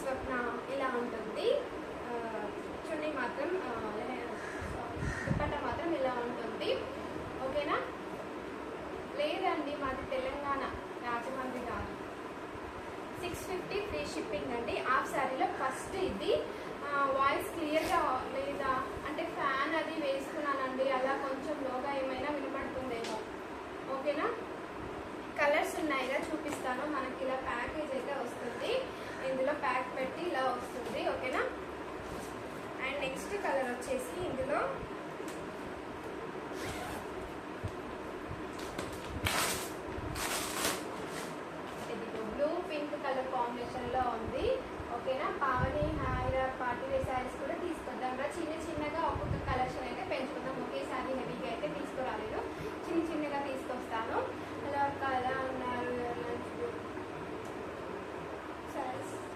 స్వప్న ఇలా ఉంటుంది. చున్నీ మాత్రం దుప్పట్ట మాత్రం ఇలా ఉంటుంది. ఓకేనా? లేదండి మాది తెలంగాణ రాజమండ్రి కాదు. సిక్స్ ఫిఫ్టీ ఫ్రీ షిప్పింగ్ అండి. హాఫ్ శారీలో ఫస్ట్ ఇది. వాయిస్ క్లియర్గా లేదా అంటే ఫ్యాన్ అది వేసుకున్నానండి అలా కొంచెం లోగా ఏమైనా వినపడుతుందేమో ఓకేనా కలర్స్ ఉన్నాయిగా చూపిస్తాను మనకి ఇలా ప్యాకేజ్ అయితే వస్తుంది ఇందులో ప్యాక్ పెట్టి ఇలా వస్తుంది ఓకేనా అండ్ నెక్స్ట్ కలర్ వచ్చేసి ఇందులో ఇది బ్లూ పింక్ కలర్ కాంబినేషన్లో ఉంది ఓకేనా పావని హాయిరా పార్టీ వేర్ శారీస్ కూడా తీసుకొద్దాం రా చిన్న చిన్నగా ఒక్కొక్క కలెక్షన్ అయితే పెంచుకుందాం ఒకేసారి హెవీగా అయితే తీసుకురాలేదు చిన్న చిన్నగా తీసుకొస్తాను అలా అక్క ఎలా ఉన్నారు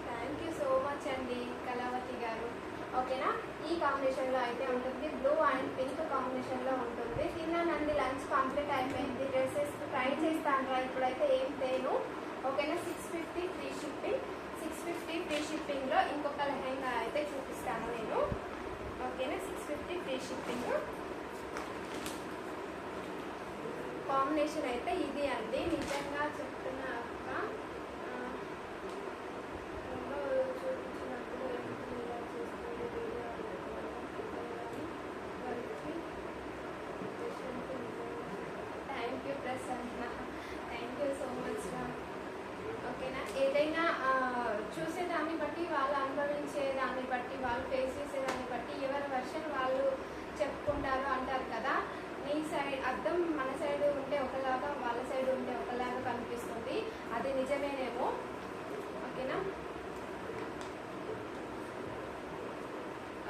థ్యాంక్ యూ సో మచ్ అండి కళావతి గారు ఓకేనా ఈ కాంబినేషన్లో అయితే ఉంటుంది బ్లూ అండ్ పింక్ కాంబినేషన్లో ఉంటుంది. తిన్నానండి లంచ్ కంప్లీట్ అయిపోయింది. డ్రెస్సెస్ ట్రై చేస్తాను రా ఇప్పుడైతే ఏం తేను. ఓకేనా? Six fifty free shipping six fifty free షిప్పింగ్లో ఇంకొక లెహెంగా అయితే చూపిస్తాను నేను. ఓకేనా? Six fifty free shipping combination అయితే ఇది అండి. నిజంగా చెప్తాను అక్క ఆ, ఎవరో చూపించినప్పుడు ఎందుకు ఇలా చేస్తుంది video thank you thank you so much ఓకేనా ఏదైనా చూసేదాన్ని బట్టి వాళ్ళు అనుభవించే దాన్ని బట్టి వాళ్ళు ఫేస్ చేసేదాన్ని బట్టి ఎవరి వర్షన్ వాళ్ళు చెప్పుకుంటారు అంటారు కదా నీ సైడ్ అర్థం మన సైడ్ ఉంటే ఒకలాగా వాళ్ళ సైడ్ ఉంటే ఒకలాగా కనిపిస్తుంది. అది నిజమేనేమో. ఓకేనా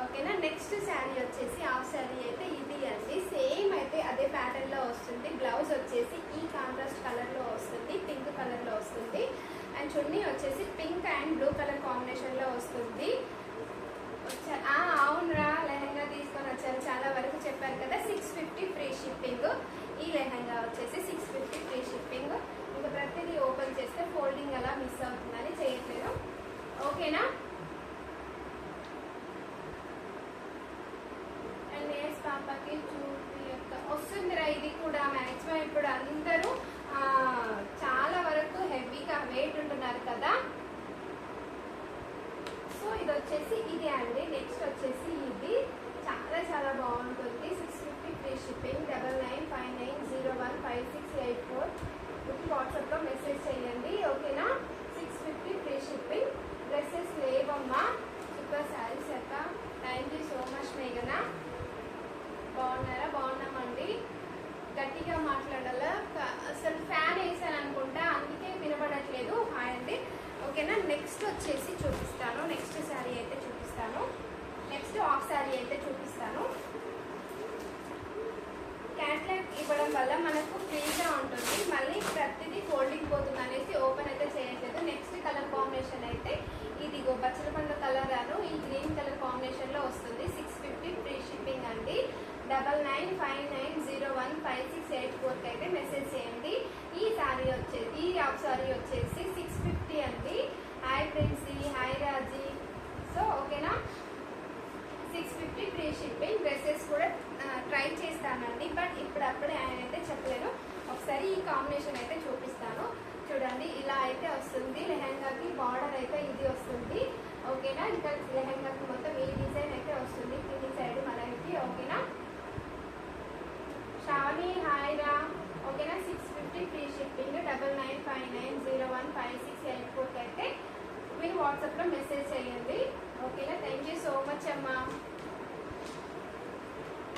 ఓకేనా నెక్స్ట్ శారీ వచ్చేసి హాఫ్ శారీ అయితే అండి. సేమ్ అయితే అదే ప్యాటర్న్లో వస్తుంది. బ్లౌజ్ వచ్చేసి ఈ కాంట్రాస్ట్ కలర్లో వస్తుంది పింక్ కలర్లో వస్తుంది. అండ్ చున్నీ వచ్చేసి పింక్ అండ్ బ్లూ కలర్ కాంబినేషన్లో వస్తుంది. వచ్చా- అవునురా లెహంగా తీసుకొని వచ్చారు. చాలా వరకు చెప్పారు కదా సిక్స్ ఫిఫ్టీ ఫ్రీ షిప్పింగ్ ఈ లెహంగా వచ్చేసి సిక్స్ ఫిఫ్టీ ఫ్రీ షిప్పింగ్ ఇంకా ప్రతిదీ ఓపెన్ చేస్తే ఫోల్డింగ్ అలా మిస్ అవుతుందని చేయట్లేదు ఓకేనా అండ్ నేస్ పాపకి చూపి యొక్క వస్తుందిరా ఇది కూడా మ్యాక్సిమం ఇప్పుడు అందరూ ఆ, చాలా వరకు హెవీగా వెయిట్ ఉంటున్నారు కదా సో ఇది వచ్చేసి ఇది అండి నెక్స్ట్ వచ్చేసి ఇది చాలా చాలా బాగుంటుంది six fifty free shipping double nine five nine zero one five six eight four వాట్సాప్లో మెసేజ్ చేయండి ఓకేనా six fifty free shipping dresses లేవమ్మా సూపర్ శారీస్ అక్క థ్యాంక్ యూ సో మచ్ మేఘనా బాగున్నారా బాగున్నామండి గట్టిగా మాట్లాడాలా క- అసలు ఫ్యాన్ వేసాను అనుకుంటా అందుకే వినబడట్లేదు హాయ్ అండి ఓకేనా నెక్స్ట్ వచ్చేసి చూపిస్తాను నెక్స్ట్ శారీ అయితే చూపిస్తాను నెక్స్ట్ హాఫ్ శారీ అయితే చూపిస్తాను క్యాట్లాగ్ ఇవ్వడం వల్ల మనకు ఫ్రీగా ఉంటుంది మళ్ళీ ప్రతిదీ ఫోల్డింగ్ పోతుంది అనేసి ఓపెన్ అయితే చేయట్లేదు నెక్స్ట్ కలర్ కాంబినేషన్ అయితే ఇదిగో బచ్చల పండు కలర్ అను ఈ గ్రీన్ కలర్ కాంబినేషన్లో వస్తుంది సిక్స్ ఫిఫ్టీ ఫ్రీ షిప్పింగ్ అండి double nine five nine zero one five six eight ఫోర్కి అయితే మెసేజ్ చేయండి. ఈ సారీ వచ్చేసి ఈ హాఫ్ సారీ వచ్చేసి చెప్పిండు double nine five nine zero one five six eight ఫోర్కి అయితే మీరు వాట్సాప్లో మెసేజ్ చేయండి. ఓకేనా? థ్యాంక్ యూ సో మచ్ అమ్మా.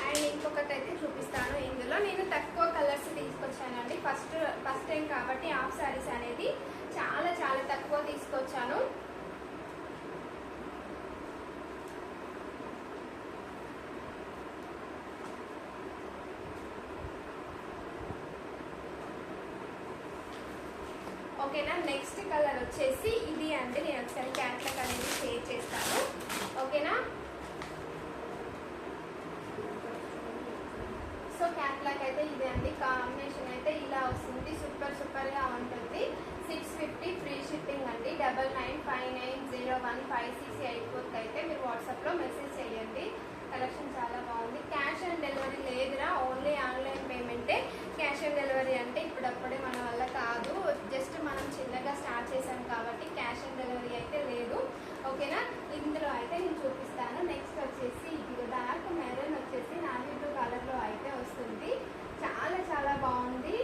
అండ్ ఇంకొకటి అయితే చూపిస్తాను. ఇందులో నేను తక్కువ కలర్స్ తీసుకొచ్చానండి. ఫస్ట్ ఫస్ట్ టైం కాబట్టి హాఫ్ శారీస్ అనేది చాలా చాలా తక్కువ తీసుకొచ్చాను. ఓకేనా? నెక్స్ట్ కలర్ వచ్చేసి ఇది అండి. నేను ఒకసారి క్యాట్లాగ్ అనేది షేర్ చేస్తాను. ఓకేనా? సో క్యాట్లాగ్ అయితే ఇదే అండి. కాంబినేషన్ అయితే ఇలా వస్తుంది సూపర్ సూపర్గా ఉంటుంది సిక్స్ ఫిఫ్టీ ఫ్రీ షిప్పింగ్ అండి double nine five nine zero one five six eight ఫోర్కి అయితే మీరు వాట్సాప్లో మెసేజ్ చేయండి కలెక్షన్ చాలా బాగుంది క్యాష్ ఆన్ డెలివరీ లేదురా ఓన్లీ ఆన్లైన్ పేమెంటే క్యాష్ ఆన్ డెలివరీ అంటే ఇప్పుడప్పుడే మన వల్ల కాదు జస్ట్ మనం చిన్నగా స్టార్ట్ చేసాం కాబట్టి క్యాష్ ఆన్ డెలివరీ అయితే లేదు. ఓకేనా? ఇందులో అయితే నేను చూపిస్తాను నెక్స్ట్ వచ్చేసి ఇది డార్క్ మెరూన్ వచ్చేసి నావీ బ్లూ కలర్లో అయితే వస్తుంది చాలా చాలా బాగుంది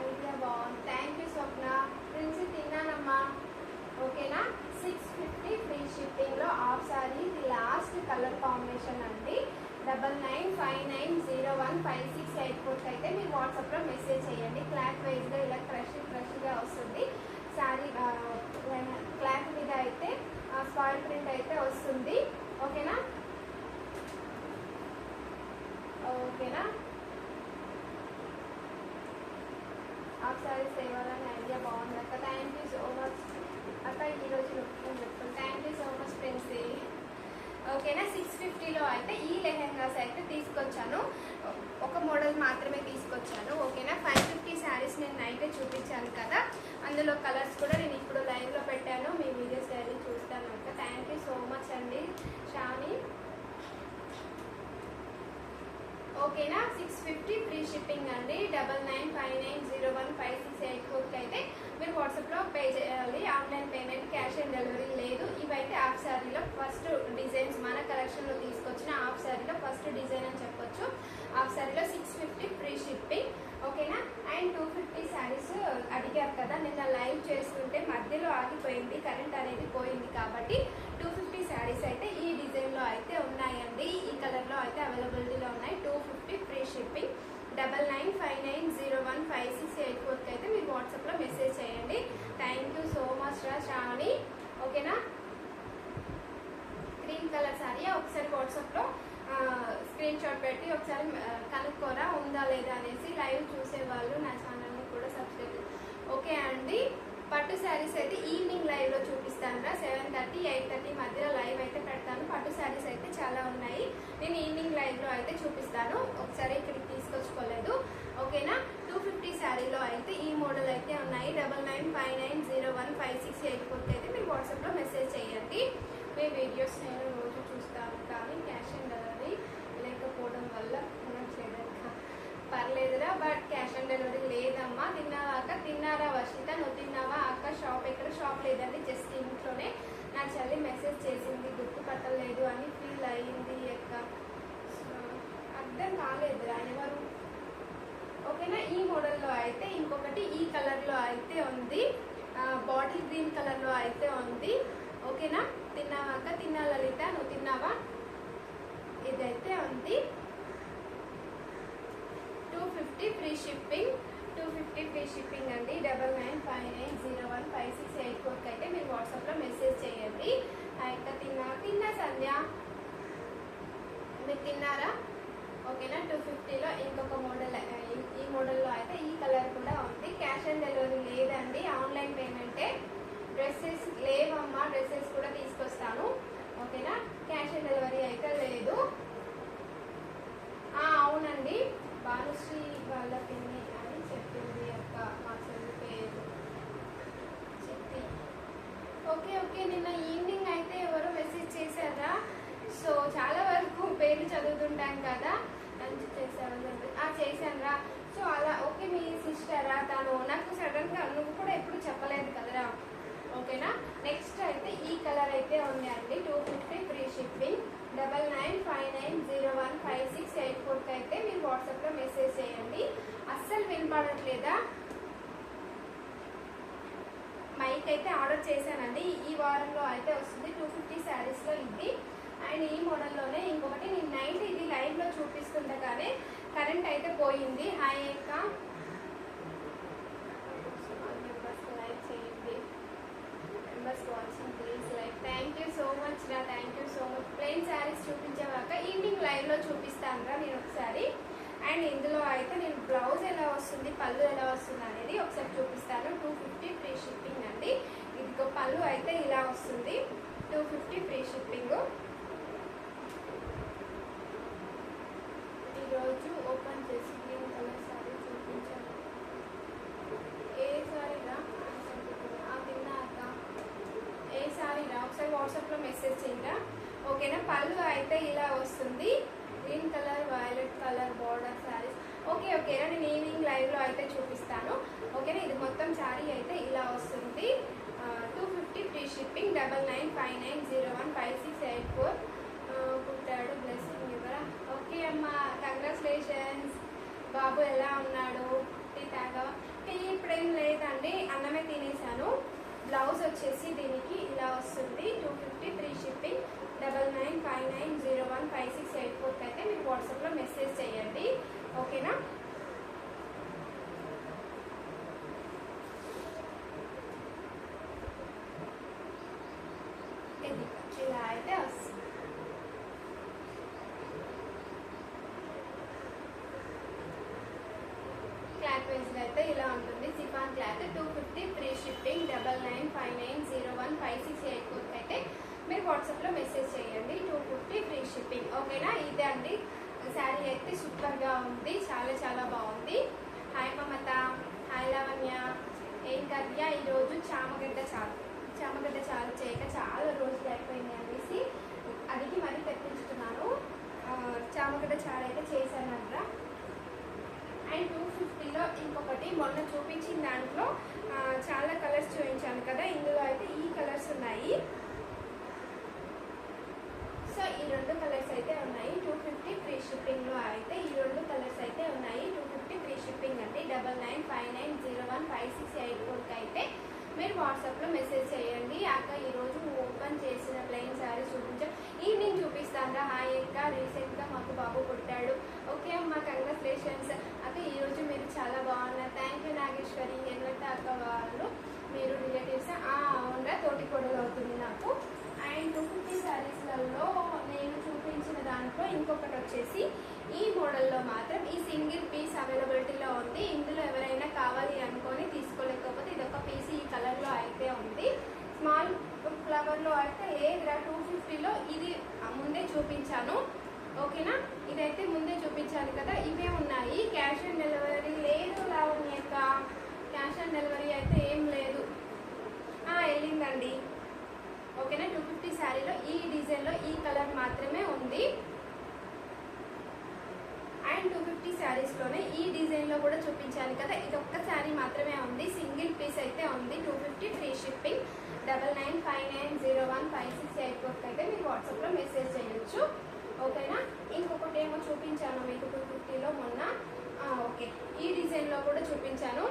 ఐడియా బాగుంది థ్యాంక్ యూ స్వప్న ప్రిన్సి తిన్నానమ్మా ఓకేనా సిక్స్ ఫిఫ్టీ ఫ్రీ షిప్పింగ్లో ఆఫ్ సారీ ఇది లాస్ట్ కలర్ కాంబినేషన్ అండి double nine five nine zero one five six eight ఫోర్కి అయితే మీరు వాట్సాప్లో మెసేజ్ చేయండి క్లాత్ వైజ్గా ఇలా క్రష్ క్రష్గా వస్తుంది శారీ క్లాత్ మీద అయితే స్పాయిల్ ప్రింట్ అయితే వస్తుంది ఓకేనా ఓకేనా ఒకసారి సేవ తేవాలని ఐడియా బాగుంది. అక్క థ్యాంక్ యూ సో మచ్ అక్క ఈరోజు నొప్పుకొని చెప్తాను thank you so much friends ఓకేనా సిక్స్ ఫిఫ్టీలో అయితే ఈ లెహెంగాస్ అయితే తీసుకొచ్చాను. ఒక మోడల్ మాత్రమే తీసుకొచ్చాను. ఓకేనా ఫైవ్ ఫిఫ్టీ శారీస్ నేను నైటే చూపించాను కదా అందులో కలర్స్ కూడా నేను ఇప్పుడు లైవ్లో పెట్టాను మీ వీడియోస్ అయితే చూస్తాను అక్క థ్యాంక్ యూ సో మచ్ అండి షాని ఓకేనా? సిక్స్ ఫిఫ్టీ ఫ్రీ షిప్పింగ్ అండి. Double nine five nine zero one five six eight ఫోర్కి అయితే మీరు వాట్సాప్లో పే చేయాలి. Online payment cash on delivery లేదు. ఇవైతే హాఫ్ శారీలో ఫస్ట్ డిజైన్స్ మన కలెక్షన్లో తీసుకొచ్చిన హాఫ్ శారీలో ఫస్ట్ డిజైన్ అని చెప్పొచ్చు. హాఫ్ శారీలో సిక్స్ ఫిఫ్టీ ఫ్రీ షిప్పింగ్ ఓకేనా? అండ్ టూ ఫిఫ్టీ శారీస్ అడిగారు కదా నిన్న లైవ్ చేస్తుంటే మధ్యలో ఆగిపోయింది కరెంట్ అనేది పోయింది కాబట్టి టూ ఫిఫ్టీ శారీస్ అయితే ఈ డిజైన్లో అయితే ఉన్నాయండి ఈ కలర్లో అయితే అవైలబిలిటీలో ఉన్నాయి two fifty free shipping double nine five nine zero one five six eight ఫోర్కి అయితే మీరు వాట్సాప్లో మెసేజ్ చేయండి. థ్యాంక్ యూ సో మచ్ రా శ్రావణి ఓకేనా? గ్రీన్ కలర్ సారీ ఒకసారి వాట్సాప్లో స్క్రీన్ షాట్ పెట్టి ఒకసారి కనుక్కోరా? ఉందా లేదా అనేసి లైవ్ చూసేవాళ్ళు నా ఛానల్ని కూడా సబ్స్క్రైబ్ ఓకే అండి. పట్టు శారీస్ అయితే ఈవినింగ్ లైవ్లో చూపిస్తాను రా. సెవెన్ థర్టీ ఎయిట్ థర్టీ మధ్యలో లైవ్ అయితే పెడతాను. పట్టు శారీస్ అయితే చాలా ఉన్నాయి. నేను ఈవినింగ్ లైవ్లో అయితే చూపిస్తాను ఒకసారి ఇక్కడికి తీసుకొచ్చుకోలేదు ఓకేనా టూ ఫిఫ్టీ శారీలో అయితే ఈ మోడల్ అయితే ఉన్నాయి double nine five nine zero one five six eight ఫోర్కి అయితే మీరు వాట్సాప్లో మెసేజ్ చేయండి మీ వీడియోస్ నేను రోజు చూస్తాను కానీ క్యాష్ ఆన్ డెలివరీ లేకపోవడం వల్ల కొనట్లేదక్క పర్లేదురా బట్ క్యాష్ ఆన్ డెలివరీ లేదమ్మా. తిన్నావా అక్క తిన్నారా వర్షిత? నువ్వు తిన్నావా అక్క? షాప్ ఎక్కడ? షాప్ లేదండి. జస్ట్ ఇంట్లోనే నా చెల్లి మెసేజ్ చేసింది గుర్తుపట్టలేదు అని ఫీల్ అయ్యింది అక్క. అర్థం కాలేదురా ఎవరు? ఓకేనా? ఈ మోడల్లో అయితే ఇంకొకటి ఈ కలర్లో అయితే ఉంది. బాటిల్ గ్రీన్ కలర్లో అయితే ఉంది. ఓకేనా? తిన్నావా అక్క తిన్నా లలిత నువ్వు తిన్నావా? ఇదైతే ఉంది. Two fifty free shipping two fifty free shipping అండి. Double nine five nine zero one five six eight ఫోర్కి అయితే మీరు వాట్సాప్లో మెసేజ్ చేయండి. అయితే తిన్నా తిన్నా సంధ్య. మీరు తిన్నారా? ఓకేనా? టూ ఫిఫ్టీలో ఇంకొక మోడల్ ఈ మోడల్లో అయితే ఈ కలర్ కూడా ఉంది. క్యాష్ ఆన్ డెలివరీ లేదండి. ఆన్లైన్ పేమెంటే. డ్రెస్సెస్ లేవమ్మా డ్రెస్సెస్ కూడా తీసుకొస్తాను. ఓకేనా? క్యాష్ ఆన్ డెలివరీ అయితే లేదు. అవునండి. భానుశ్రీ వాళ్ళ పిన్ని అని చెప్పింది అక్క మా చెల్లి పేరు. చెప్పి. Okay okay. నిన్న ఈవినింగ్ అయితే ఎవరో మెసేజ్ చేశారా? సో చాలా వరకు పేర్లు చదువుతుంటాం కదా మంచి చేశారు ఆ చేశాను సో అలా ఓకే మీ సిస్టరా? తను నాకు సడన్గా నువ్వు కూడా ఎప్పుడు చెప్పలేదు కదరా ఓకేనా నెక్స్ట్ అయితే ఈ కలర్ అయితే ఉంది అండి two fifty free double nine five nine zero one five six eight ఫోర్కి అయితే మీరు వాట్సాప్లో మెసేజ్ చేయండి. అస్సలు వినపడట్లేదా? మైక్ అయితే ఆర్డర్ చేశానండి. ఈ వారంలో అయితే వస్తుంది. టూ ఫిఫ్టీ శారీస్లో ఇది. అండ్ ఈ మోడల్లోనే ఇంకొకటి. నేను నైట్ ఇది లైవ్లో చూపిస్తుండగానే కరెంట్ అయితే పోయింది. హాయ్ అక్క లైక్ చేయండి members watching please like thank you so much రా thank you so much plain saris చూపించేవాక evening లైవ్లో చూపిస్తాను రా నేను ఒకసారి అండ్ ఇందులో అయితే నేను బ్లౌజ్ ఎలా వస్తుంది పళ్ళు ఎలా వస్తుంది అనేది ఒకసారి చూపిస్తాను టూ ఫిఫ్టీ ఫ్రీ షిప్పింగ్ అండి ఇదిగో పళ్ళు అయితే ఇలా వస్తుంది టూ ఫిఫ్టీ ఫ్రీ షిప్పింగ్ ఈరోజు ఓపెన్ చేసి గ్రీన్ కలర్ సారీ చూపించాను ఏ సారీరా ఆ కింద అక్క ఏ సారీరా ఒకసారి వాట్సాప్లో మెసేజ్ చేయండి ఓకేనా పళ్ళు అయితే ఇలా వస్తుంది green colour violet colour border saris okay ఓకేనా నేను ఈవినింగ్ లైవ్లో అయితే చూపిస్తాను ఓకేనా ఇది మొత్తం శారీ అయితే ఇలా వస్తుంది two fifty free shipping double nine five nine zero one five six eight four పుట్టాడు బ్లెస్సింగ్ ఇవ్వరా ఓకే అమ్మా కంగ్రాచులేషన్స్ బాబు ఎలా ఉన్నాడు టీ తాగా టీ ఇప్పుడేం లేదండి అన్నమే తినేసాను బ్లౌజ్ వచ్చేసి దీనికి ఇలా వస్తుంది. Two fifty free shipping double nine five nine zero one five six eight ఫోర్కి అయితే మీరు వాట్సాప్లో మెసేజ్ చేయండి ఓకేనా ఇది ఇలా అయితే వస్తుంది క్లాత్ వైజ్ అయితే ఇలా ఉంటుంది chiffon cloth two fifty free shipping double nine five nine zero one five six eight ఫోర్కి అయితే మీరు వాట్సాప్లో మెసేజ్ చేయండి టూ ఫిఫ్టీ ఫ్రీ షిప్పింగ్ ఓకేనా ఇదే అండి శారీ అయితే సూపర్గా ఉంది. చాలా చాలా బాగుంది. హాయ్ మమత. హాయ్ లావణ్య. ఏం కర్య ఈరోజు చామగడ్డ చారు. చామగడ్డ చారు చేయక చాలా రోజులు అయిపోయింది అనేసి అడిగి మరీ తెప్పించుతున్నాను. చామగడ్డ చారు అయితే చేశానంట. అండ్ టూ ఫిఫ్టీలో ఇంకొకటి మొన్న చూపించిన దాంట్లో ఆ, చాలా కలర్స్ చూపించాను కదా ఇందులో అయితే ఈ కలర్స్ ఉన్నాయి సో ఈ రెండు కలర్స్ అయితే ఉన్నాయి టూ ఫిఫ్టీ ఫ్రీ షిప్పింగ్లో అయితే ఈ రెండు కలర్స్ అయితే ఉన్నాయి టూ ఫిఫ్టీ ఫ్రీ షిప్పింగ్ అండి double nine five nine zero one five six eight ఫోర్కి అయితే మీరు వాట్సాప్లో మెసేజ్ చేయండి. అక్క ఈరోజు ఓపెన్ చేసిన ప్లెయిన్ శారీ చూపించాం. ఈవినింగ్ చూపిస్తాను హాయ్ అక్క రీసెంట్గా మాకు బాబు పుట్టాడు. ఓకే అమ్మ కంగ్రాచులేషన్స్ అక్క ఈరోజు మీరు చాలా బాగున్నారు. Thank you Nageswari. ఎన్నట్టు అక్క వాళ్ళు మీరు రిలేటివ్స్ అవునరా తోటి కొడలు అవుతుంది నాకు. అండ్ టూ ఫిఫ్టీ శారీస్లలో నేను చూపించిన దాంట్లో ఇంకొకటి వచ్చేసి ఈ మోడల్లో మాత్రం ఈ సింగిల్ పీస్ అవైలబిలిటీలో ఉంది. ఇందులో ఎవరైనా కావాలి అనుకొని తీసుకోలేకపోతే ఇది ఒక పీస్ ఈ కలర్లో అయితే ఉంది. స్మాల్ ఫ్లవర్లో అయితే ఏ టూ ఫిఫ్టీలో ఇది ముందే చూపించాను. ఓకేనా? ఇదైతే ముందే చూపించాను కదా ఇవే ఉన్నాయి. క్యాష్ ఆన్ డెలివరీ లేదు లావణ్యక క్యాష్ ఆన్ డెలివరీ అయితే ఏం లేదు. వెళ్ళిందండి. ఓకేనా? టూ ఫిఫ్టీ శారీలో ఈ డిజైన్లో ఈ కలర్ మాత్రమే ఉంది. ఫిఫ్టీ శారీస్లోనే ఈ డిజైన్లో కూడా చూపించాను కదా. ఇది ఒక్క శారీ మాత్రమే ఉంది. సింగిల్ పీస్ అయితే ఉంది. Two fifty free shipping double nine five nine zero one five six eight ఫోర్కి అయితే మీరు వాట్సాప్లో మెసేజ్ చేయొచ్చు. ఓకేనా ఇంకొకటి ఏమో చూపించాను మీకు టూ ఫిఫ్టీలో మొన్న. ఓకే ఈ డిజైన్లో కూడా చూపించాను.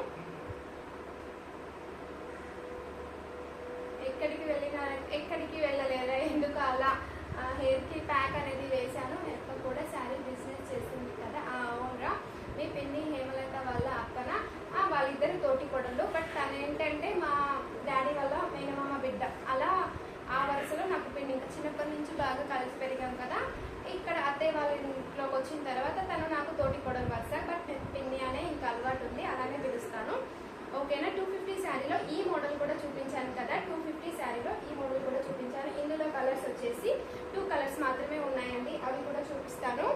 ఎక్కడికి వెళ్ళినారంటే ఎక్కడికి వెళ్ళలేరా ఎందుకు అలా? హెయిర్కి ప్యాక్ అనేది వేశాను. హెయిర్తో కూడా శారీ బిజినెస్ చేస్తుంది కదా ఆ, అవునరా మీ పిన్ని హేమలత వాళ్ళ అక్కన ఆ, వాళ్ళిద్దరు తోటి కొడలు బట్ తను ఏంటంటే మా డాడీ వాళ్ళ మేనమామ బిడ్డ అలా ఆ వరుసలో నాకు పిన్ని ఇంకా చిన్నప్పటి నుంచి బాగా కలిసి పెరిగాం కదా ఇక్కడ అత్తయ్య వాళ్ళ ఇంట్లోకి వచ్చిన తర్వాత తను నాకు తోటి కొడలు వరుస బట్ పిన్ని అనే ఇంకా అలవాటు ఉంది అలానే పిలుస్తాను ఓకేనా టూ ఫిఫ్టీ శారీలో ఈ మోడల్ కూడా చూపించాను కదా టూ ఫిఫ్టీ శారీలో ఈ మోడల్ కూడా చూపించాను. ఇందులో కలర్స్ వచ్చేసి టూ కలర్స్ మాత్రమే ఉన్నాయండి. అవి కూడా చూపిస్తాను.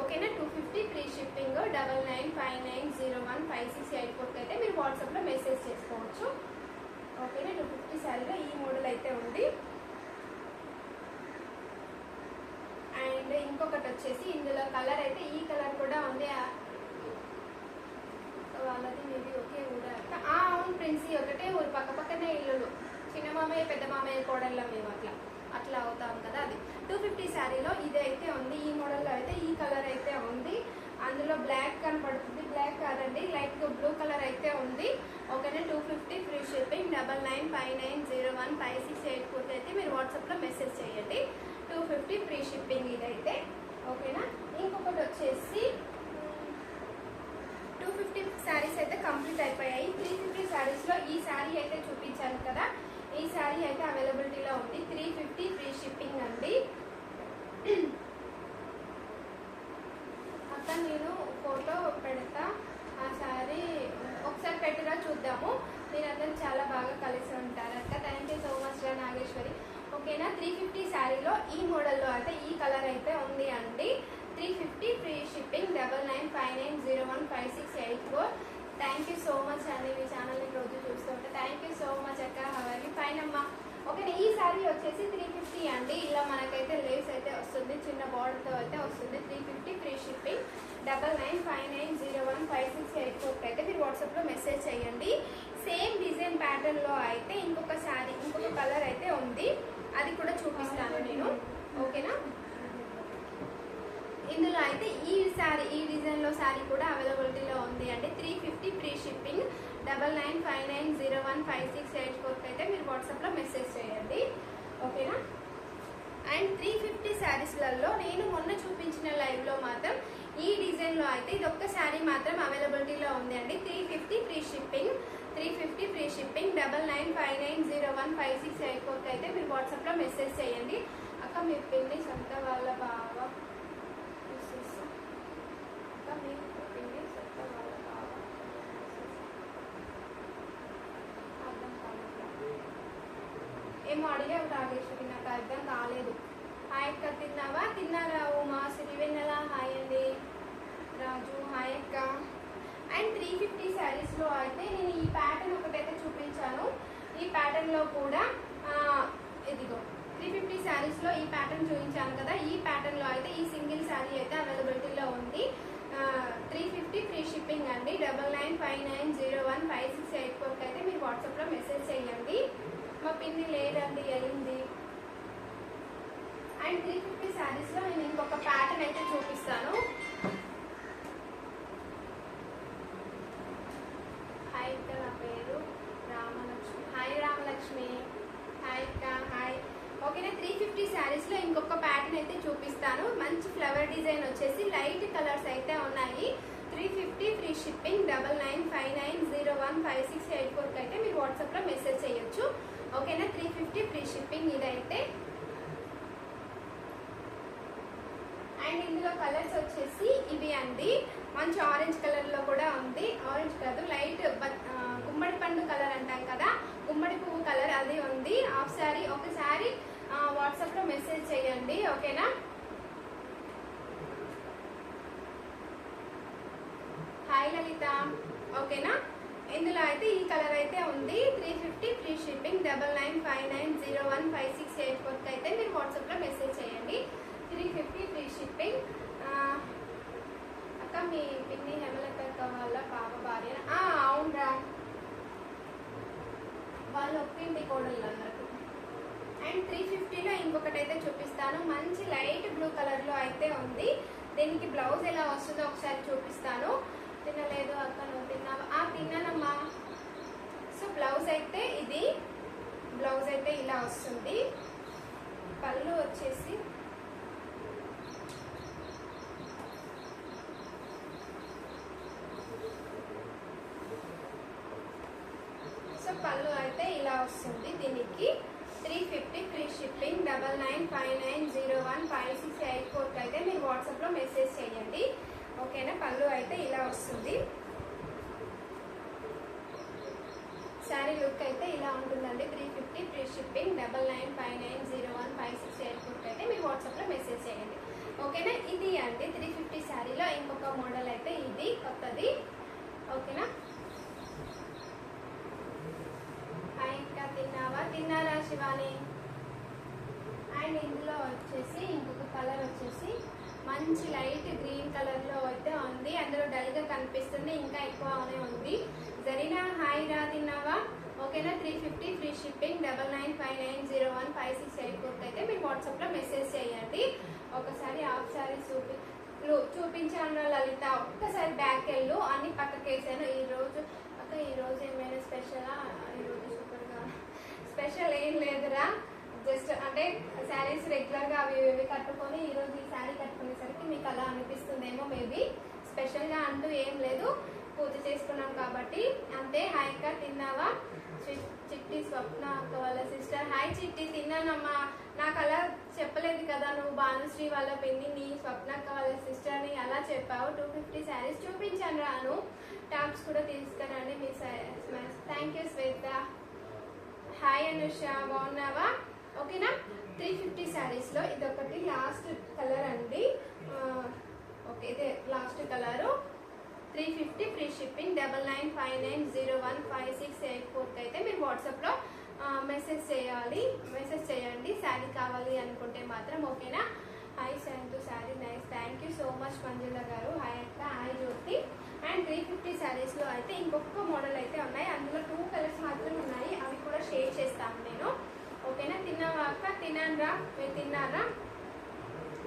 ఓకేనా? Two fifty free shipping double nine five nine zero one five six eight ఫోర్కి అయితే మీరు వాట్సాప్లో మెసేజ్ చేసుకోవచ్చు. ఓకేనా? టూ ఫిఫ్టీ శారీలో ఈ మోడల్ అయితే ఉంది. అండ్ ఇంకొకటి వచ్చేసి ఇందులో కలర్ అయితే ఈ కలర్ కూడా ఉంది. వాళ్ళది మేబీ చిన్న మామయ్య పెద్ద మామయ్య కోడళ్ళ మేము అట్లా. అట్లా అవుతాం కదా అది. టూ ఫిఫ్టీ శారీలో ఇది అయితే ఉంది. ఈ మోడల్లో అయితే ఈ కలర్ అయితే ఉంది. అందులో బ్లాక్ కనపడుతుంది. బ్లాక్ కాదండి లైట్ బ్లూ కలర్ అయితే ఉంది. ఓకేనా? Two fifty free shipping double nine five nine zero one five six eight ఫోర్కి అయితే మీరు వాట్సాప్లో మెసేజ్ చేయండి. టూ ఫిఫ్టీ ఫ్రీ షిప్పింగ్ ఇదైతే. ఓకేనా? ఇంకొకటి వచ్చేసి టూ ఫిఫ్టీ శారీస్ అయితే కంప్లీట్ అయిపోయాయి. త్రీ ఫిఫ్టీ శారీస్లో ఈ శారీ అయితే చూపించాను కదా ఈ శారీ అయితే అవైలబిలిటీలో ఉంది. త్రీ ఫిఫ్టీ ఫ్రీ షిప్పింగ్ అండి. అక్క నేను ఫోటో పెడతా. ఆ శారీ ఒకసారి పెట్టినా చూద్దాము. మీరందరూ చాలా బాగా కలిసి ఉంటారు అక్క. థ్యాంక్ యూ సో మచ్ రా నాగేశ్వరి. ఓకేనా? త్రీ ఫిఫ్టీ శారీలో ఈ మోడల్లో అయితే ఈ కలర్ అయితే ఉంది అండి. Three fifty free shipping double nine five nine zero one five six eight four. Thank you so much అండి మీ ఛానల్ని రోజు చూస్తూ ఉంటే. థ్యాంక్ యూ సో మచ్ అక్క. హవరి ఫైన్ అమ్మ. ఓకే ఈ శారీ వచ్చేసి త్రీ ఫిఫ్టీ అండి. ఇలా మనకైతే లేస్ అయితే వస్తుంది. చిన్న బార్డర్తో అయితే వస్తుంది. Three fifty free shipping double nine five nine zero one five six eight ఫోర్కి అయితే మీరు వాట్సాప్లో మెసేజ్ చేయండి. సేమ్ డిజైన్ ప్యాటర్న్లో అయితే ఇంకొక శారీ ఇంకొక కలర్ అయితే ఉంది. అది కూడా చూపిస్తాను నేను. ఓకేనా ఇందులో అయితే ఈ శారీ ఈ డిజైన్లో శారీ కూడా అవైలబిలిటీలో ఉంది. అండి three fifty free shipping double nine five nine zero one five six eight ఫోర్కి అయితే మీరు వాట్సాప్లో మెసేజ్ చేయండి. ఓకేనా? అండ్ త్రీ ఫిఫ్టీ శారీస్లలో నేను మొన్న చూపించిన లైవ్లో మాత్రం ఈ డిజైన్లో అయితే ఇది ఒక్క శారీ మాత్రం అవైలబిలిటీలో ఉంది. అండి three fifty free shipping three fifty free shipping double nine five nine zero one five six eight ఫోర్కి అయితే మీరు వాట్సాప్లో మెసేజ్ చేయండి. అక్క మీ పిన్ని సొంత వాళ్ళ బాగా అక్క మీ పిన్ని సొంత వాళ్ళ బాగా అర్థం కాలేదు ఏమో అడిగావు రాగేశ్వరి నాకు అర్థం కాలేదు హాయ్ అక్క తిన్నావా తిన్నారా ఉమా సిరివెన్నెల హాయ్ అండి రాజు హాయ్ అక్క అండ్ త్రీ ఫిఫ్టీ శారీస్లో అయితే నేను ఈ ప్యాటర్న్ ఒకటైతే చూపించాను ఈ ప్యాటర్న్లో కూడా ఆ, ఇదిగో త్రీ ఫిఫ్టీ శారీస్లో ఈ ప్యాటర్న్ చూపించాను కదా ఈ ప్యాటర్న్లో అయితే ఈ సింగిల్ శారీ అయితే అవైలబిలిటీలో ఉంది త్రీ ఫిఫ్టీ ఫ్రీ షిప్పింగ్ అండి double nine five nine zero one five six eight ఫోర్కి అయితే మీరు వాట్సాప్లో మెసేజ్ చేయండి. మా పిన్ని లేదండి వెళ్ళింది. అండ్ త్రీ ఫిఫ్టీ శారీస్లో నేను ఇంకొక ప్యాటర్న్ అయితే చూపిస్తాను హాయ్ అక్క నా పేరు రామలక్ష్మి హాయ్ రామలక్ష్మి హాయ్ అక్క హాయ్ ఓకేనా త్రీ ఫిఫ్టీ శారీస్లో ఇంకొక ప్యాటర్న్ అయితే చూపిస్తాను మంచి ఫ్లవర్ డిజైన్ వచ్చేసి లైట్ కలర్స్ అయితే ఉన్నాయి three fifty free shipping double nine five nine zero one five six eight ఫోర్కి అయితే మీరు వాట్సాప్లో మెసేజ్ చేయొచ్చు. ఓకేనా? త్రీ ఫిఫ్టీ ఫ్రీ షిప్పింగ్ ఇదైతే. అండ్ ఇందులో కలర్స్ వచ్చేసి ఇవి అండి. మంచి ఆరెంజ్ కలర్లో కూడా ఉంది. ఆరెంజ్ కాదు లైట్ గుమ్మడి పండు కలర్ అంటాం కదా? గుమ్మడి పువ్వు కలర్ అది ఉంది. హాఫ్ శారీ ఒకసారి వాట్సాప్లో మెసేజ్ చేయండి. ఓకేనా? హాయ్ లలిత. ఓకేనా? ఇందులో అయితే ఈ కలర్ అయితే ఉంది. Three fifty free shipping double nine five nine zero one five six eight ఫోర్కి అయితే మీరు వాట్సాప్లో మెసేజ్ చేయండి. త్రీ ఫిఫ్టీ ఫ్రీ షిప్పింగ్ అక్క మీ పిన్ని హేమలత వాళ్ళ పాప భార్య. అవునరా. వాళ్ళు ఒప్పింది కోడళ్ళు అన్నట్టు అండ్ త్రీ ఫిఫ్టీలో ఇంకొకటి అయితే చూపిస్తాను. మంచి లైట్ బ్లూ కలర్లో అయితే ఉంది. దీనికి బ్లౌజ్ ఎలా వస్తుందో ఒకసారి చూపిస్తాను. తినలేదు అక్క నువ్వు తిన్నావా. ఆ తిన్నానమ్మా. సో బ్లౌజ్ అయితే ఇది. బ్లౌజ్ అయితే ఇలా వస్తుంది. పళ్ళు వచ్చేసి సో పళ్ళు అయితే ఇలా వస్తుంది దీనికి. Three fifty free shipping double nine five nine zero one five six eight ఫోర్కి అయితే మీరు వాట్సాప్లో మెసేజ్ చేయండి. ఓకేనా? పళ్ళు అయితే ఇలా వస్తుంది. శారీ లుక్ అయితే ఇలా ఉంటుందండి. Three fifty free shipping double nine five nine zero one five six eight ఫోర్కి అయితే మీరు వాట్సాప్లో మెసేజ్ చేయండి. ఓకేనా? ఇది అండి త్రీ ఫిఫ్టీ శారీలో. ఇంకొక మోడల్ అయితే ఇది కొత్తది. ఓకేనా? ఇంకా తిన్నావా? తిన్నారా శివాని? అండ్ ఇందులో వచ్చేసి ఇంకొక కలర్ వచ్చేసి మంచి లైట్ గ్రీన్ కలర్లో అయితే ఉంది. అందులో డల్గా కనిపిస్తుంది. ఇంకా ఎక్కువనే ఉంది. జరీనా హాయ్ రా తిన్నావా ఓకేనా? Three fifty free shipping double nine five nine zero one five six eight ఫోర్కి అయితే మీరు వాట్సాప్లో మెసేజ్ చేయండి. ఒకసారి హాఫ్ సారీ చూపి చూపించాను లలిత? ఒక్కసారి బ్యాక్ వెళ్ళు. అన్ని పక్కకేసాను ఈ రోజు అక్క ఈ రోజు ఏమైనా స్పెషలా? ఈ రోజు సూపర్గా స్పెషల్ ఏం లేదురా. జస్ట్ అంటే శారీస్ రెగ్యులర్గా అవి ఇవి కట్టుకొని ఈ రోజు ఈ శారీ కట్టుకునేసరికి మీకు అలా అనిపిస్తుందేమో మేబీ. స్పెషల్గా అంటూ ఏం లేదు. పూజ చేసుకున్నాం కాబట్టి అంతే. హాయ్ అక్క తిన్నావా? చిట్టి స్వప్న అక్క వాళ్ళ సిస్టర్. హాయ్ చిట్టి తిన్నానమ్మా. నాకు అలా చెప్పలేదు కదా నువ్వు భానుశ్రీ వాళ్ళ పిన్ని నీ స్వప్నక్క వాళ్ళ సిస్టర్ని అలా చెప్పావు. టూ ఫిఫ్టీ శారీస్ చూపించాను రాను. టాప్స్ కూడా తీసుకురండి మీ thank you Shweta. Hi Anusha బాగున్నావా? ఓకేనా? త్రీ ఫిఫ్టీ శారీస్లో ఇదొకటి లాస్ట్ కలర్ అండి. ఓకే ఇదే last colour. Three fifty free shipping double nine five nine zero one five six eight ఫోర్కి అయితే మీరు వాట్సాప్లో మెసేజ్ చేయాలి. మెసేజ్ చేయండి శారీ కావాలి అనుకుంటే మాత్రం ఓకేనా? Hi Shanthu sari nice. Thank you so much Manjula గారు. హాయ్ అక్క hi Jyothi. And three fifty శారీస్లో అయితే ఇంకొక మోడల్ అయితే ఉన్నాయి. అందులో టూ కలర్స్ మాత్రం ఉన్నాయి. అవి కూడా షేర్ చేస్తాను నేను. ఓకేనా? తిన్నావా అక్క? మీరు తిన్నారా?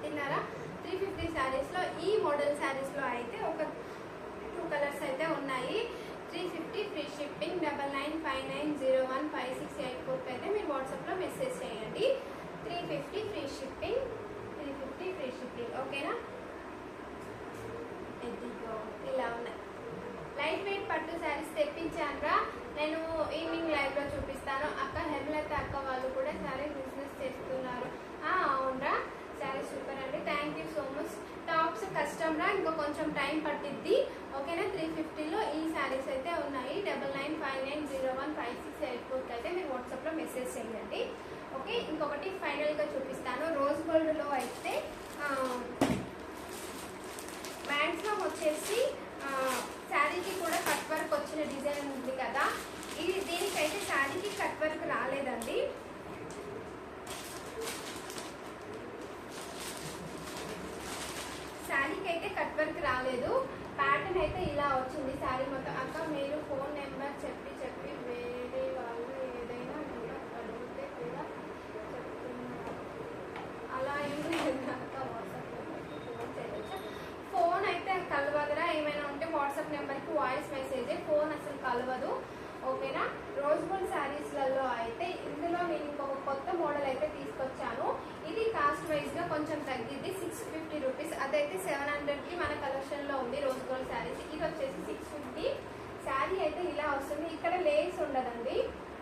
తిన్నారా? త్రీ ఫిఫ్టీ శారీస్లో ఈ మోడల్ శారీస్లో అయితే ఒక టూ కలర్స్ అయితే ఉన్నాయి. Three fifty free shipping double nine five nine zero one five six eight ఫోర్కి అయితే మీరు వాట్సాప్లో మెసేజ్ చేయండి three fifty free shipping three fifty free shipping ఓకేనా ఇదిగో ఇలా ఉన్నాయి లైట్ వెయిట్ పట్టు శారీస్ తెప్పించానురా నేను ఈవినింగ్ లైవ్లో చూపిస్తాను అక్క హెమ్లత అక్క వాళ్ళు కూడా శారీ బిజినెస్ చేస్తున్నారు ఆ, అవునరా శారీ సూపర్ అండి thank you so much tops కష్టం రా ఇంకా కొంచెం టైం పట్టిద్ది ఓకేనా త్రీ ఫిఫ్టీలో ఈ శారీస్ అయితే ఉన్నాయి double nine five nine zero one five six eight ఫోర్కి అయితే మీరు వాట్సాప్లో మెసేజ్ చేయండి ఓకే ఇంకొకటి ఫైనల్గా చూపిస్తాను రోజ్ గోల్డ్లో అయితే మ్యాక్సిమం వచ్చేసి ఆ, శారీకి కూడా కట్ వర్క్ వచ్చిన డిజైన్ ఉంది కదా ఇది దీనికైతే శారీకి కట్ వర్క్ రాలేదండి శారీకి అయితే కట్ వర్క్ రాలేదు. ప్యాటర్న్ అయితే ఇలా వచ్చింది. శారీ మొత్తం అక్క మీరు ఫోన్ నెంబర్ చెప్పి చెప్పి వేరే వాళ్ళు ఏదైనా అడిగితే కూడా చెప్తున్నారు. అలా ఏం అక్క వాట్సాప్ ఫోన్ ఫోన్ అయితే కలవదురా. ఏమైనా ఉంటే వాట్సాప్ నెంబర్కి వాయిస్ మెసేజ్ ఫోన్ అసలు కలవదు. ఓకేనా రోజ్ గోల్డ్ శారీస్లలో అయితే ఇందులో నేను ఇంకొక కొత్త మోడల్ అయితే తీసుకొచ్చాను. ఇది కాస్ట్ వైజ్గా కొంచెం తగ్గింది. సిక్స్ ఫిఫ్టీ రూపీస్ అదైతే సెవెన్ హండ్రెడ్కి మన కలెక్షన్లో ఉంది రోజ్ గోల్డ్ శారీస్ ఇది వచ్చేసి సిక్స్ ఫిఫ్టీ శారీ అయితే ఇలా వస్తుంది. ఇక్కడ లేస్ ఉండదండి.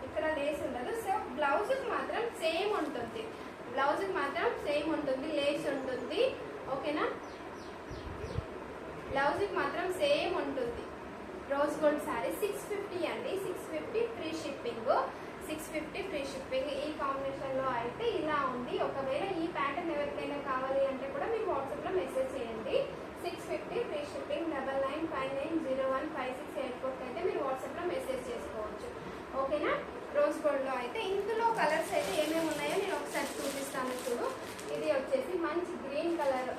ఇక్కడ లేస్ ఉండదు. సో బ్లౌజ్కి మాత్రం సేమ్ ఉంటుంది. బ్లౌజ్కి మాత్రం సేమ్ ఉంటుంది. లేస్ ఉంటుంది. ఓకేనా బ్లౌజ్కి మాత్రం సేమ్ ఉంటుంది. Rose gold sari six fifty అండి. Six fifty free shipping six fifty free shipping ఈ కాంబినేషన్లో అయితే ఇలా ఉంది. ఒకవేళ ఈ ప్యాటర్న్ ఎవరికైనా కావాలి అంటే కూడా మీరు వాట్సాప్లో మెసేజ్ చేయండి. Six fifty free shipping double nine five nine zero one five six eight ఫోర్కి అయితే మీరు వాట్సాప్లో మెసేజ్ చేసుకోవచ్చు. ఓకేనా? రోజ్ గోల్డ్లో అయితే ఇందులో కలర్స్ అయితే ఏమేమి ఉన్నాయో నేను ఒకసారి చూపిస్తాను చూడు. ఇది వచ్చేసి మంచి గ్రీన్ కలర్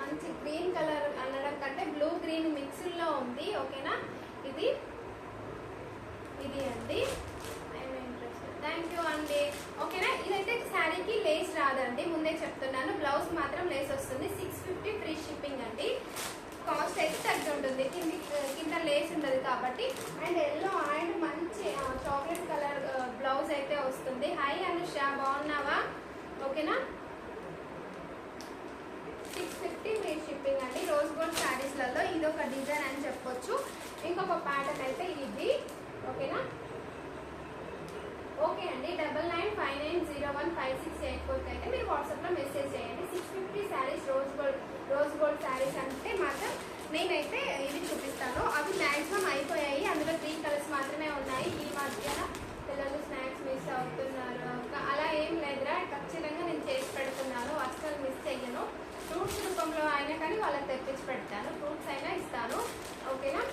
మంచి గ్రీన్ కలర్ అనడం కంటే బ్లూ గ్రీన్ మిక్స్లో ఉంది. ఓకేనా? ఇది ఇది అండి. థ్యాంక్ యూ అండి. ఓకేనా ఇదైతే శారీకి లేస్ రాదండి. ముందే చెప్తున్నాను. బ్లౌజ్ మాత్రం లేస్ వస్తుంది. సిక్స్ ఫిఫ్టీ ఫ్రీ షిప్పింగ్ అండి. కాస్ట్ అయితే తగ్గి ఉంటుంది. కింద కింద లేస్ ఉండదు కాబట్టి. అండ్ ఎల్లో అండ్ మంచి చాక్లెట్ కలర్ బ్లౌజ్ అయితే వస్తుంది. హై అనుష బాగున్నావా? ఓకేనా సిక్స్ ఫిఫ్టీ ఫ్రీ షిప్పింగ్ అండి. రోజ్ గోల్డ్ శారీస్లలో ఇది ఒక డిజైన్ అని చెప్పొచ్చు. ఇంకొక ప్యాటర్న్ అయితే ఇది. ఓకేనా? ఓకే అండి. Double nine five nine zero one five six eight ఫోర్కి అయితే మీరు వాట్సాప్లో మెసేజ్ చేయండి. Six fifty saris rose gold rose gold saris అంటే మాత్రం నేనైతే ఇవి చూపిస్తాను. అవి మ్యాక్సిమం అయిపోయాయి. అందులో త్రీ కలర్స్ మాత్రమే ఉన్నాయి. ఈ మధ్యన పిల్లలు స్నాక్స్ మిస్ అవుతున్నారు. ఇంకా అలా ఏం లేదురా. ఖచ్చితంగా నేను చేసి పెడుతున్నాను. అస్సలు మిస్ చెయ్యను. ఫ్రూట్స్ రూపంలో అయినా కానీ వాళ్ళకి తెప్పించి పెడతాను. ఫ్రూట్స్ అయినా ఇస్తాను. ఓకేనా?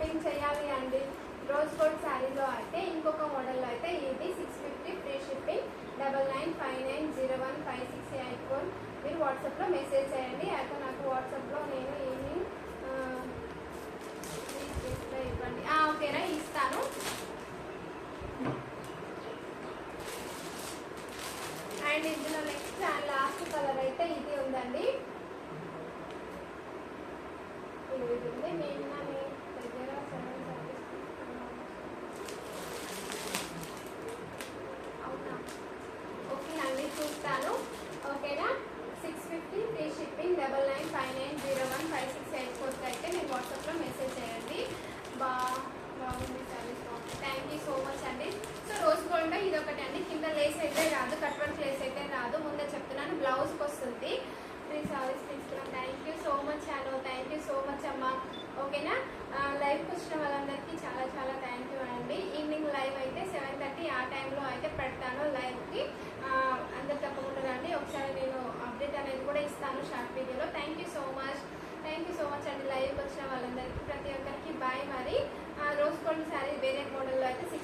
పింక్ చేయాలి అండి. రోజ్ గోల్డ్ శారీలో అయితే ఇంకొక మోడల్లో అయితే ఇది six fifty free shipping double nine five nine zero one five six eight four మీరు వాట్సాప్లో మెసేజ్ చేయండి. అయితే నాకు వాట్సాప్లో నేను ఈవినింగ్ ఇవ్వండి. ఓకేనా? ఇస్తాను. వచ్చిన వాళ్ళందరికీ ప్రతి ఒక్కరికి బాయ్ మరి. రోజ్ కొన్ని సారీ వేరే మోడల్లో అయితే సిక్స్